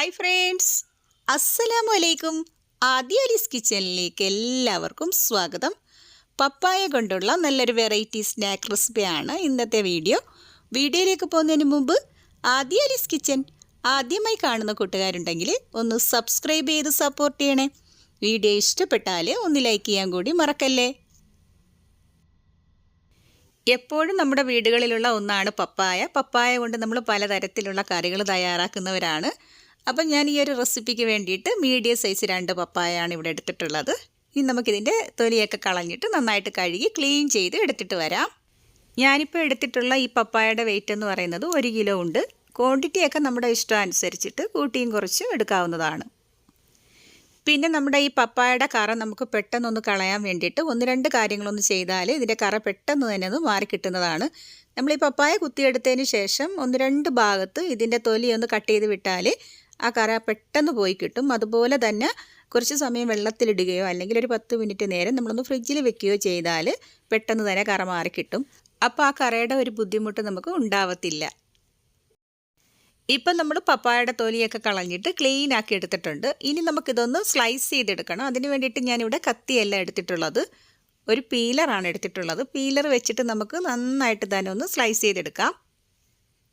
Hi friends അസ്സലാമു അലൈക്കും ആദ്യ അലീസ് കിച്ചണിലേക്ക് എല്ലാവർക്കും സ്വാഗതം. പപ്പായ കൊണ്ടുള്ള നല്ലൊരു വെറൈറ്റി സ്നാക്ക് റെസിപ്പിയാണ് ഇന്നത്തെ വീഡിയോ വീഡിയോയിലേക്ക് പോകുന്നതിന് മുമ്പ് ആദ്യ അലീസ് കിച്ചൻ ആദ്യമായി കാണുന്ന കൂട്ടുകാരുണ്ടെങ്കിൽ ഒന്ന് സബ്സ്ക്രൈബ് ചെയ്ത് സപ്പോർട്ട് ചെയ്യണേ. വീഡിയോ ഇഷ്ടപ്പെട്ടാൽ ഒന്ന് ലൈക്ക് ചെയ്യാൻ കൂടി മറക്കല്ലേ? എപ്പോഴും നമ്മുടെ വീടുകളിലുള്ള ഒന്നാണ് പപ്പായ. പപ്പായ കൊണ്ട് നമ്മൾ പലതരത്തിലുള്ള കറികൾ തയ്യാറാക്കുന്നവരാണ്. അപ്പം ഞാൻ ഈ ഒരു റെസിപ്പിക്ക് വേണ്ടിയിട്ട് മീഡിയം സൈസ് രണ്ട് പപ്പായാണ് ഇവിടെ എടുത്തിട്ടുള്ളത്. ഇനി നമുക്കിതിന്റെ തൊലിയൊക്കെ കളഞ്ഞിട്ട് നന്നായിട്ട് കഴുകി ക്ലീൻ ചെയ്ത് എടുത്തിട്ട് വരാം. ഞാനിപ്പോൾ എടുത്തിട്ടുള്ള ഈ പപ്പായയുടെ വെയിറ്റ് എന്ന് പറയുന്നത് ഒരു കിലോ ഉണ്ട്. ക്വാണ്ടിറ്റിയൊക്കെ നമ്മുടെ ഇഷ്ടം അനുസരിച്ചിട്ട് കൂട്ടിയും കുറച്ചും എടുക്കാവുന്നതാണ്. പിന്നെ നമ്മുടെ ഈ പപ്പായയുടെ കറ നമുക്ക് പെട്ടെന്നൊന്ന് കളയാൻ വേണ്ടിയിട്ട് ഒന്ന് രണ്ട് കാര്യങ്ങളൊന്ന് ചെയ്താൽ ഇതിന്റെ കറ പെട്ടെന്ന് തന്നെ ഒന്ന് മാറി കിട്ടുന്നതാണ്. നമ്മൾ ഈ പപ്പായ കുത്തിയെടുത്തതിന് ശേഷം ഒന്ന് രണ്ട് ഭാഗത്ത് ഇതിന്റെ തൊലി ഒന്ന് കട്ട് ചെയ്ത് വിട്ടാൽ ആ കറ പെട്ടെന്ന് പോയി കിട്ടും. അതുപോലെ തന്നെ കുറച്ച് സമയം വെള്ളത്തിലിടുകയോ അല്ലെങ്കിൽ ഒരു പത്ത് മിനിറ്റ് നേരം നമ്മളൊന്ന് ഫ്രിഡ്ജിൽ വെക്കുകയോ ചെയ്താൽ പെട്ടെന്ന് തന്നെ കറ മാറി കിട്ടും. അപ്പോൾ ആ കറയുടെ ഒരു ബുദ്ധിമുട്ട് നമുക്ക് ഉണ്ടാവത്തില്ല. ഇപ്പം നമ്മൾ പപ്പായയുടെ തൊലിയൊക്കെ കളഞ്ഞിട്ട് ക്ലീൻ ആക്കി എടുത്തിട്ടുണ്ട്. ഇനി നമുക്കിതൊന്ന് സ്ലൈസ് ചെയ്തെടുക്കണം. അതിന് വേണ്ടിയിട്ട് ഞാനിവിടെ കത്തിയല്ല എടുത്തിട്ടുള്ളത്. ഒരു പീലറാണ് എടുത്തിട്ടുള്ളത്. പീലർ വെച്ചിട്ട് നമുക്ക് നന്നായിട്ട് തന്നെ ഒന്ന് സ്ലൈസ് ചെയ്തെടുക്കാം.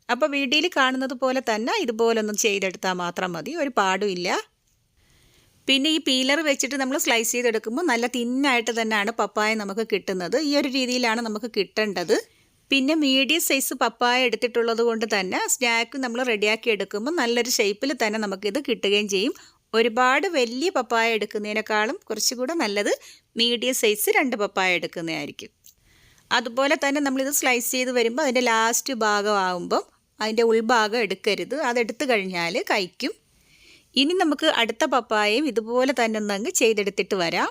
അപ്പോൾ വീഡിയോയിൽ കാണുന്നത് പോലെ തന്നെ ഇതുപോലൊന്നും ചെയ്തെടുത്താൽ മാത്രം മതി. ഒരു പാടുമില്ല പിന്നെ ഈ പീലർ വെച്ചിട്ട് നമ്മൾ സ്ലൈസ് ചെയ്തെടുക്കുമ്പോൾ നല്ല തിന്നായിട്ട് തന്നെയാണ് പപ്പായ നമുക്ക് കിട്ടുന്നത്. ഈ ഒരു രീതിയിലാണ് നമുക്ക് കിട്ടേണ്ടത്. പിന്നെ മീഡിയം സൈസ് പപ്പായ എടുത്തിട്ടുള്ളത് കൊണ്ട് തന്നെ സ്നാക്ക് നമ്മൾ റെഡിയാക്കി എടുക്കുമ്പോൾ നല്ലൊരു ഷേപ്പിൽ തന്നെ നമുക്കിത് കിട്ടുകയും ചെയ്യും. ഒരുപാട് വലിയ പപ്പായ എടുക്കുന്നതിനേക്കാളും കുറച്ചുകൂടെ നല്ലത് മീഡിയം സൈസ് രണ്ട് പപ്പായ എടുക്കുന്നതായിരിക്കും. അതുപോലെ തന്നെ നമ്മളിത് സ്ലൈസ് ചെയ്ത് വരുമ്പോൾ അതിന്റെ ലാസ്റ്റ് ഭാഗമാകുമ്പം അതിന്റെ ഉൾഭാഗം എടുക്കരുത്. അതെടുത്തു കഴിഞ്ഞാൽ കഴിക്കും. ഇനി നമുക്ക് അടുത്ത പപ്പായയും ഇതുപോലെ തന്നെ ഒന്നങ്ങ് ചെയ്തെടുത്തിട്ട് വരാം.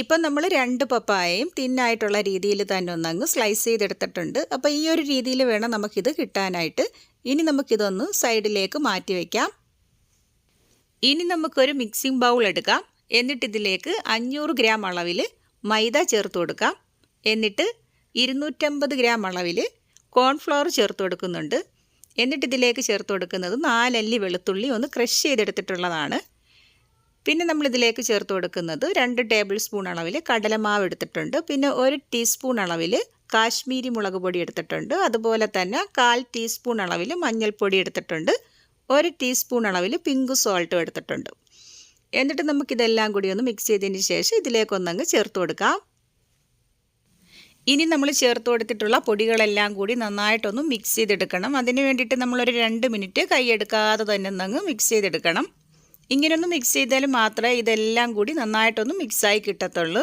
ഇപ്പം നമ്മൾ രണ്ട് പപ്പായയും തിന്നായിട്ടുള്ള രീതിയിൽ തന്നെ ഒന്നങ്ങ് സ്ലൈസ് ചെയ്തെടുത്തിട്ടുണ്ട്. അപ്പോൾ ഈ ഒരു രീതിയിൽ വേണം നമുക്കിത് കിട്ടാനായിട്ട്. ഇനി നമുക്കിതൊന്ന് സൈഡിലേക്ക് മാറ്റി വയ്ക്കാം ഇനി നമുക്കൊരു മിക്സിംഗ് ബൗൾ എടുക്കാം. എന്നിട്ട് ഇതിലേക്ക് അഞ്ഞൂറ് ഗ്രാം അളവിൽ മൈദ ചേർത്ത് കൊടുക്കാം. എന്നിട്ട് ഇരുന്നൂറ്റമ്പത് ഗ്രാം അളവിൽ കോൺഫ്ലവർ ചേർത്ത് കൊടുക്കുന്നുണ്ട്. എന്നിട്ട് ഇതിലേക്ക് ചേർത്ത് കൊടുക്കുന്നത് നാലല്ലി വെളുത്തുള്ളി ഒന്ന് ക്രഷ് ചെയ്തെടുത്തിട്ടുള്ളതാണ്. പിന്നെ നമ്മൾ ഇതിലേക്ക് ചേർത്ത് കൊടുക്കുന്നത് രണ്ട് ടേബിൾ സ്പൂൺ അളവിൽ കടലമാവ് എടുത്തിട്ടുണ്ട്. പിന്നെ ഒരു ടീസ്പൂൺ അളവിൽ കാശ്മീരി മുളക് പൊടി എടുത്തിട്ടുണ്ട്. അതുപോലെ തന്നെ കാൽ ടീസ്പൂൺ അളവിൽ മഞ്ഞൾപ്പൊടി എടുത്തിട്ടുണ്ട്. ഒരു ടീസ്പൂൺ അളവിൽ പിങ്ക് സോൾട്ട് എടുത്തിട്ടുണ്ട്. എന്നിട്ട് നമുക്കിതെല്ലാം കൂടി ഒന്ന് മിക്സ് ചെയ്തതിന് ശേഷം ഇതിലേക്കൊന്നങ്ങ് ചേർത്ത് കൊടുക്കാം. ഇനി നമ്മൾ ചേർത്ത് കൊടുത്തിട്ടുള്ള പൊടികളെല്ലാം കൂടി നന്നായിട്ടൊന്ന് മിക്സ് ചെയ്തെടുക്കണം. അതിന് വേണ്ടിയിട്ട് നമ്മളൊരു രണ്ട് മിനിറ്റ് കൈയെടുക്കാതെ തന്നെ ഒന്ന് മിക്സ് ചെയ്തെടുക്കണം. ഇങ്ങനെയൊന്ന് മിക്സ് ചെയ്താൽ മാത്രമേ ഇതെല്ലാം കൂടി നന്നായിട്ടൊന്ന് മിക്സായി കിട്ടത്തുള്ളൂ.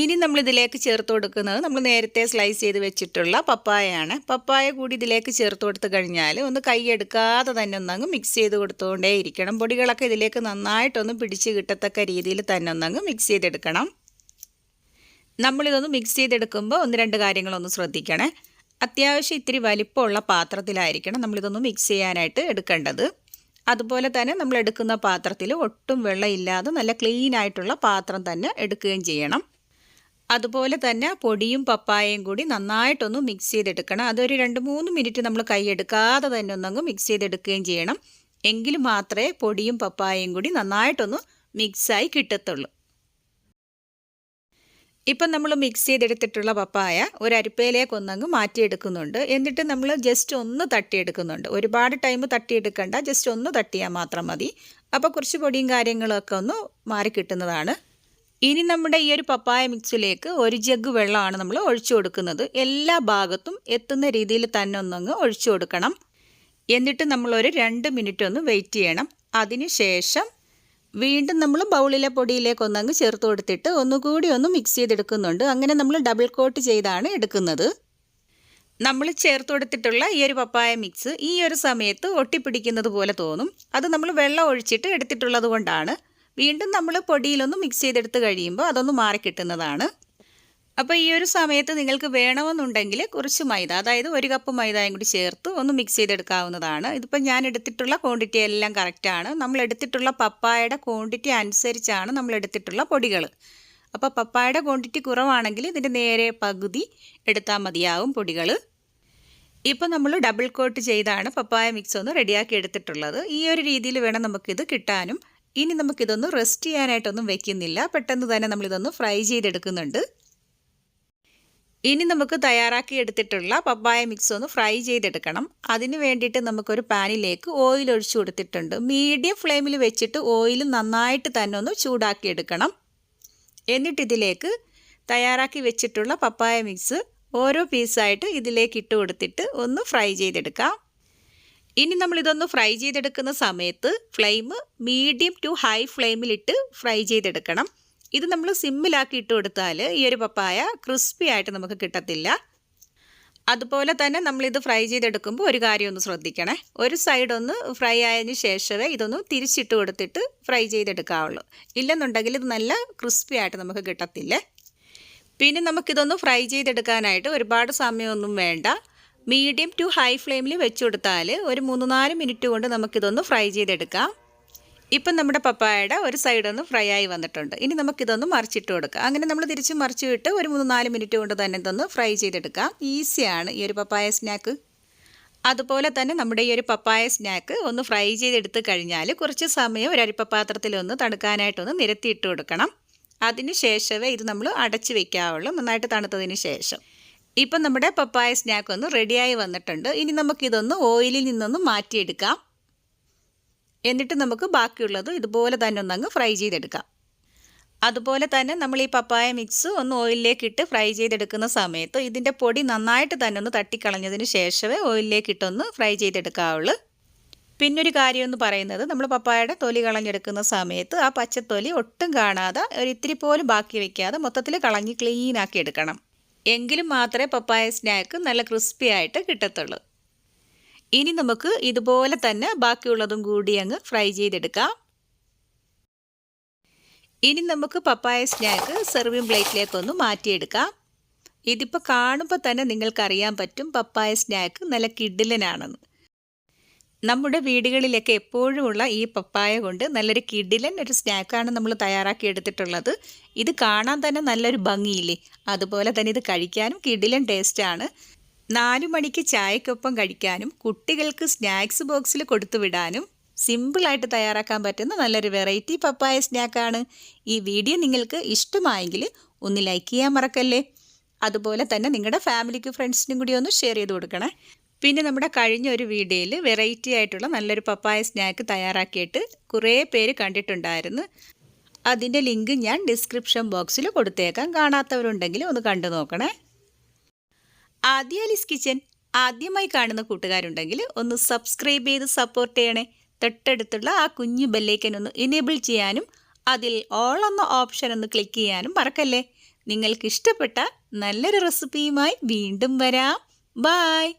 ഇനി നമ്മൾ ഇതിലേക്ക് ചേർത്ത് കൊടുക്കുന്നത് നമ്മൾ നേരത്തെ സ്ലൈസ് ചെയ്ത് വെച്ചിട്ടുള്ള പപ്പായയാണ്. പപ്പായ കൂടി ഇതിലേക്ക് ചേർത്ത് കൊടുത്തു കഴിഞ്ഞാൽ ഒന്ന് കൈയെടുക്കാതെ തന്നെ ഒന്നങ്ങ് മിക്സ് ചെയ്ത് കൊടുത്തുകൊണ്ടേയിരിക്കണം പൊടികളൊക്കെ ഇതിലേക്ക് നന്നായിട്ടൊന്ന് പിടിച്ച് കിട്ടത്തക്ക രീതിയിൽ തന്നെ ഒന്നങ്ങ് മിക്സ് ചെയ്തെടുക്കണം. നമ്മളിതൊന്ന് മിക്സ് ചെയ്തെടുക്കുമ്പോൾ ഒന്ന് രണ്ട് കാര്യങ്ങളൊന്ന് ശ്രദ്ധിക്കണേ. അത്യാവശ്യം ഇത്തിരി വലിപ്പമുള്ള പാത്രത്തിലായിരിക്കണം നമ്മളിതൊന്ന് മിക്സ് ചെയ്യാനായിട്ട് എടുക്കേണ്ടത്. അതുപോലെ തന്നെ നമ്മൾ എടുക്കുന്ന പാത്രത്തിൽ ഒട്ടും വെള്ളമില്ലാതെ നല്ല ക്ലീൻ ആയിട്ടുള്ള പാത്രം തന്നെ എടുക്കുകയും ചെയ്യണം. അതുപോലെ തന്നെ പൊടിയും പപ്പായയും കൂടി നന്നായിട്ടൊന്ന് മിക്സ് ചെയ്തെടുക്കണം. അതൊരു രണ്ട് മൂന്ന് മിനിറ്റ് നമ്മൾ കൈ എടുക്കാതെ തന്നെ ഒന്നങ്ങ് മിക്സ് ചെയ്തെടുക്കുകയും ചെയ്യണം. എങ്കിൽ മാത്രമേ പൊടിയും പപ്പായയും കൂടി നന്നായിട്ടൊന്ന് മിക്സായി കിട്ടത്തുള്ളൂ. ഇപ്പം നമ്മൾ മിക്സ് ചെയ്തെടുത്തിട്ടുള്ള പപ്പായ ഒരു അരിപ്പയിലേക്ക് ഒന്നങ്ങ് മാറ്റിയെടുക്കുന്നുണ്ട്. എന്നിട്ട് നമ്മൾ ജസ്റ്റ് ഒന്ന് തട്ടിയെടുക്കുന്നുണ്ട്. ഒരുപാട് ടൈം തട്ടിയെടുക്കണ്ട. ജസ്റ്റ് ഒന്ന് തട്ടിയാൽ മാത്രം മതി. അപ്പോൾ കുറച്ച് പൊടിയും കാര്യങ്ങളൊക്കെ ഒന്ന് മാറി കിട്ടുന്നതാണ്. ഇനി നമ്മുടെ ഈ ഒരു പപ്പായ മിക്സിലേക്ക് ഒരു ജഗ് വെള്ളമാണ് നമ്മൾ ഒഴിച്ചു കൊടുക്കുന്നത്. എല്ലാ ഭാഗത്തും എത്തുന്ന രീതിയിൽ തന്നെ ഒന്നങ്ങ് ഒഴിച്ചു കൊടുക്കണം. എന്നിട്ട് നമ്മളൊരു രണ്ട് മിനിറ്റ് ഒന്ന് വെയിറ്റ് ചെയ്യണം. അതിന് ശേഷം വീണ്ടും നമ്മൾ ബൗളിലെ പൊടിയിലേക്ക് ഒന്നങ്ങ് ചേർത്ത് കൊടുത്തിട്ട് ഒന്നുകൂടി ഒന്ന് മിക്സ് ചെയ്തെടുക്കുന്നുണ്ട്. അങ്ങനെ നമ്മൾ ഡബിൾ കോട്ട് ചെയ്താണ് എടുക്കുന്നത്. നമ്മൾ ചേർത്ത് കൊടുത്തിട്ടുള്ള ഈ ഒരു പപ്പായ മിക്സ് ഈ ഒരു സമയത്ത് ഒട്ടിപ്പിടിക്കുന്നത് പോലെ തോന്നും. അത് നമ്മൾ വെള്ളം ഒഴിച്ചിട്ട് എടുത്തിട്ടുള്ളത് കൊണ്ടാണ്. വീണ്ടും നമ്മൾ പൊടിയിലൊന്ന് മിക്സ് ചെയ്തെടുത്ത് കഴിയുമ്പോൾ അതൊന്ന് മാറിക്കിട്ടുന്നതാണ് അപ്പോൾ ഈ ഒരു സമയത്ത് നിങ്ങൾക്ക് വേണമെന്നുണ്ടെങ്കിൽ കുറച്ച് മൈദ അതായത് ഒരു കപ്പ് മൈദയും കൂടി ചേർത്ത് ഒന്ന് മിക്സ് ചെയ്തെടുക്കാവുന്നതാണ്. ഇതിപ്പോൾ ഞാൻ എടുത്തിട്ടുള്ള ക്വാണ്ടിറ്റി എല്ലാം കറക്റ്റാണ് നമ്മൾ എടുത്തിട്ടുള്ള പപ്പായയുടെ ക്വാണ്ടിറ്റി അനുസരിച്ചാണ് നമ്മൾ എടുത്തിട്ടുള്ള പൊടികൾ. അപ്പോൾ പപ്പായയുടെ ക്വാണ്ടിറ്റി കുറവാണെങ്കിൽ ഇതിന്റെ നേരെ പകുതി എടുത്താൽ മതിയാവും പൊടികൾ. ഇപ്പോൾ നമ്മൾ ഡബിൾ കോട്ട് ചെയ്താണ് പപ്പായ മിക്സ് ഒന്ന് റെഡിയാക്കി എടുത്തിട്ടുള്ളത്. ഈ ഒരു രീതിയിൽ വേണം നമുക്കിത് കിട്ടാനും. ഇനി നമുക്കിതൊന്ന് റെസ്റ്റ് ചെയ്യാനായിട്ടൊന്നും വെക്കുന്നില്ല. പെട്ടെന്ന് തന്നെ നമ്മളിതൊന്ന് ഫ്രൈ ചെയ്തെടുക്കുന്നുണ്ട്. ഇനി നമുക്ക് തയ്യാറാക്കി എടുത്തിട്ടുള്ള പപ്പായ മിക്സ് ഒന്ന് ഫ്രൈ ചെയ്തെടുക്കണം. അതിന് വേണ്ടിയിട്ട് നമുക്കൊരു പാനിലേക്ക് ഓയിൽ ഒഴിച്ചു കൊടുത്തിട്ടുണ്ട്. മീഡിയം ഫ്ലെയിമിൽ വെച്ചിട്ട് ഓയിൽ നന്നായിട്ട് തന്നെ ഒന്ന് ചൂടാക്കി എടുക്കണം. എന്നിട്ട് ഇതിലേക്ക് തയ്യാറാക്കി വെച്ചിട്ടുള്ള പപ്പായ മിക്സ് ഓരോ പീസായിട്ട് ഇതിലേക്ക് ഇട്ട് കൊടുത്തിട്ട് ഒന്ന് ഫ്രൈ ചെയ്തെടുക്കാം. ഇനി നമ്മളിതൊന്ന് ഫ്രൈ ചെയ്തെടുക്കുന്ന സമയത്ത് ഫ്ലെയിം മീഡിയം ടു ഹൈ ഫ്ലെയിമിലിട്ട് ഫ്രൈ ചെയ്തെടുക്കണം. ഇത് നമ്മൾ സിമ്മിലാക്കി ഇട്ട് കൊടുത്താൽ ഈ ഒരു പപ്പായ ക്രിസ്പി ആയിട്ട് നമുക്ക് കിട്ടത്തില്ല. അതുപോലെ തന്നെ നമ്മളിത് ഫ്രൈ ചെയ്തെടുക്കുമ്പോൾ ഒരു കാര്യം ഒന്ന് ശ്രദ്ധിക്കണേ. ഒരു സൈഡ് ഒന്ന് ഫ്രൈ ആയതിനു ശേഷമേ ഇതൊന്ന് തിരിച്ചിട്ട് കൊടുത്തിട്ട് ഫ്രൈ ചെയ്തെടുക്കാവുള്ളൂ. ഇല്ലെന്നുണ്ടെങ്കിൽ ഇത് നല്ല ക്രിസ്പി ആയിട്ട് നമുക്ക് കിട്ടത്തില്ലേ. പിന്നെ നമുക്കിതൊന്ന് ഫ്രൈ ചെയ്തെടുക്കാനായിട്ട് ഒരുപാട് സമയമൊന്നും വേണ്ട. മീഡിയം ടു ഹൈ ഫ്ലെയിമിൽ വെച്ച് കൊടുത്താൽ ഒരു മൂന്ന് നാല് മിനിറ്റ് കൊണ്ട് നമുക്കിതൊന്ന് ഫ്രൈ ചെയ്തെടുക്കാം. ഇപ്പം നമ്മുടെ പപ്പായയുടെ ഒരു സൈഡ് ഒന്ന് ഫ്രൈ ആയി വന്നിട്ടുണ്ട്. ഇനി നമുക്കിതൊന്ന് മറിച്ചിട്ട് കൊടുക്കാം. അങ്ങനെ നമ്മൾ തിരിച്ച് മറിച്ചിട്ട് ഒരു മൂന്ന് നാല് മിനിറ്റ് കൊണ്ട് തന്നെ ഇതൊന്ന് ഫ്രൈ ചെയ്തെടുക്കാം. ഈസിയാണ് ഈ ഒരു പപ്പായ സ്നാക്ക് അതുപോലെ തന്നെ നമ്മുടെ ഈ ഒരു പപ്പായ സ്നാക്ക് ഒന്ന് ഫ്രൈ ചെയ്തെടുത്ത് കഴിഞ്ഞാൽ കുറച്ച് സമയം ഒരു അരിപ്പപാത്രത്തിലൊന്ന് തണുക്കാനായിട്ടൊന്ന് നിരത്തിയിട്ട് കൊടുക്കണം. അതിന് ശേഷമേ ഇത് നമ്മൾ അടച്ചു വെക്കാവുള്ളൂ. നന്നായിട്ട് തണുത്തതിന് ശേഷം. ഇപ്പം നമ്മുടെ പപ്പായ സ്നാക്ക് ഒന്ന് റെഡിയായി വന്നിട്ടുണ്ട്. ഇനി നമുക്കിതൊന്ന് ഓയിലിൽ നിന്നൊന്ന് മാറ്റിയെടുക്കാം. എന്നിട്ട് നമുക്ക് ബാക്കിയുള്ളത് ഇതുപോലെ തന്നെ ഒന്നങ്ങ് ഫ്രൈ ചെയ്തെടുക്കാം. അതുപോലെ തന്നെ നമ്മൾ ഈ പപ്പായ മിക്സ് ഒന്ന് ഓയിലിലേക്ക് ഇട്ട് ഫ്രൈ ചെയ്തെടുക്കുന്ന സമയത്ത് ഇതിന്റെ പൊടി നന്നായിട്ട് തന്നെ ഒന്ന് തട്ടിക്കളഞ്ഞതിന് ശേഷമേ ഓയിലിലേക്ക് ഇട്ടൊന്ന് ഫ്രൈ ചെയ്തെടുക്കാവുള്ളൂ. പിന്നൊരു കാര്യം എന്ന് പറയുന്നത് നമ്മൾ പപ്പായയുടെ തൊലി കളഞ്ഞെടുക്കുന്ന സമയത്ത് ആ പച്ചത്തൊലി ഒട്ടും കാണാതെ ഒരു ഇത്തിരി പോലും ബാക്കി വെക്കാതെ മൊത്തത്തിൽ കളഞ്ഞ് ക്ലീനാക്കി എടുക്കണം. എങ്കിലും മാത്രമേ പപ്പായ സ്നാക്ക് നല്ല ക്രിസ്പി ആയിട്ട് കിട്ടത്തുള്ളൂ. ഇനി നമുക്ക് ഇതുപോലെ തന്നെ ബാക്കിയുള്ളതും കൂടി അങ്ങ് ഫ്രൈ ചെയ്തെടുക്കാം. ഇനി നമുക്ക് പപ്പായ സ്നാക്ക് സെർവിങ് പ്ലേറ്റിലേക്കൊന്ന് മാറ്റിയെടുക്കാം. ഇതിപ്പോൾ കാണുമ്പോൾ തന്നെ നിങ്ങൾക്കറിയാൻ പറ്റും പപ്പായ സ്നാക്ക് നല്ല കിഡിലനാണെന്ന് നമ്മുടെ വീടുകളിലൊക്കെ എപ്പോഴുമുള്ള ഈ പപ്പായ കൊണ്ട് നല്ലൊരു കിഡിലൻ ഒരു സ്നാക്കാണ് നമ്മൾ തയ്യാറാക്കി എടുത്തിട്ടുള്ളത്. ഇത് കാണാൻ തന്നെ നല്ലൊരു ഭംഗിയില്ലേ? അതുപോലെ തന്നെ ഇത് കഴിക്കാനും കിഡിലൻ ടേസ്റ്റാണ് നാലു മണിക്ക് ചായക്കൊപ്പം കഴിക്കാനും കുട്ടികൾക്ക് സ്നാക്സ് ബോക്സിൽ കൊടുത്തുവിടാനും സിമ്പിളായിട്ട് തയ്യാറാക്കാൻ പറ്റുന്ന നല്ലൊരു വെറൈറ്റി പപ്പായ സ്നാക്കാണ് ഈ വീഡിയോ നിങ്ങൾക്ക് ഇഷ്ടമായെങ്കിൽ ഒന്ന് ലൈക്ക് ചെയ്യാൻ മറക്കല്ലേ? അതുപോലെ തന്നെ നിങ്ങളുടെ ഫാമിലിക്ക് ഫ്രണ്ട്സിനും കൂടി ഒന്ന് ഷെയർ ചെയ്ത് കൊടുക്കണേ. പിന്നെ നമ്മുടെ കഴിഞ്ഞ ഒരു വീഡിയോയിൽ വെറൈറ്റി ആയിട്ടുള്ള നല്ലൊരു പപ്പായ സ്നാക്ക് തയ്യാറാക്കിയിട്ട് കുറേ പേര് കണ്ടിട്ടുണ്ടായിരുന്നു. അതിന്റെ ലിങ്ക് ഞാൻ ഡിസ്ക്രിപ്ഷൻ ബോക്സിൽ കൊടുത്തേക്കാം. കാണാത്തവരുണ്ടെങ്കിൽ ഒന്ന് കണ്ടു നോക്കണേ. ആദ്യാലിസ് കിച്ചൻ ആദ്യമായി കാണുന്ന കൂട്ടുകാരുണ്ടെങ്കിൽ ഒന്ന് സബ്സ്ക്രൈബ് ചെയ്ത് സപ്പോർട്ട് ചെയ്യണേ. തൊട്ടടുത്തുള്ള ആ കുഞ്ഞു ബെല്ലേക്കൻ ഒന്ന് എനേബിൾ ചെയ്യാനും അതിൽ ഓൾ എന്ന ഓപ്ഷൻ ഒന്ന് ക്ലിക്ക് ചെയ്യാനും മറക്കല്ലേ. നിങ്ങൾക്ക് ഇഷ്ടപ്പെട്ട നല്ലൊരു റെസിപ്പിയുമായി വീണ്ടും വരാം. ബായ്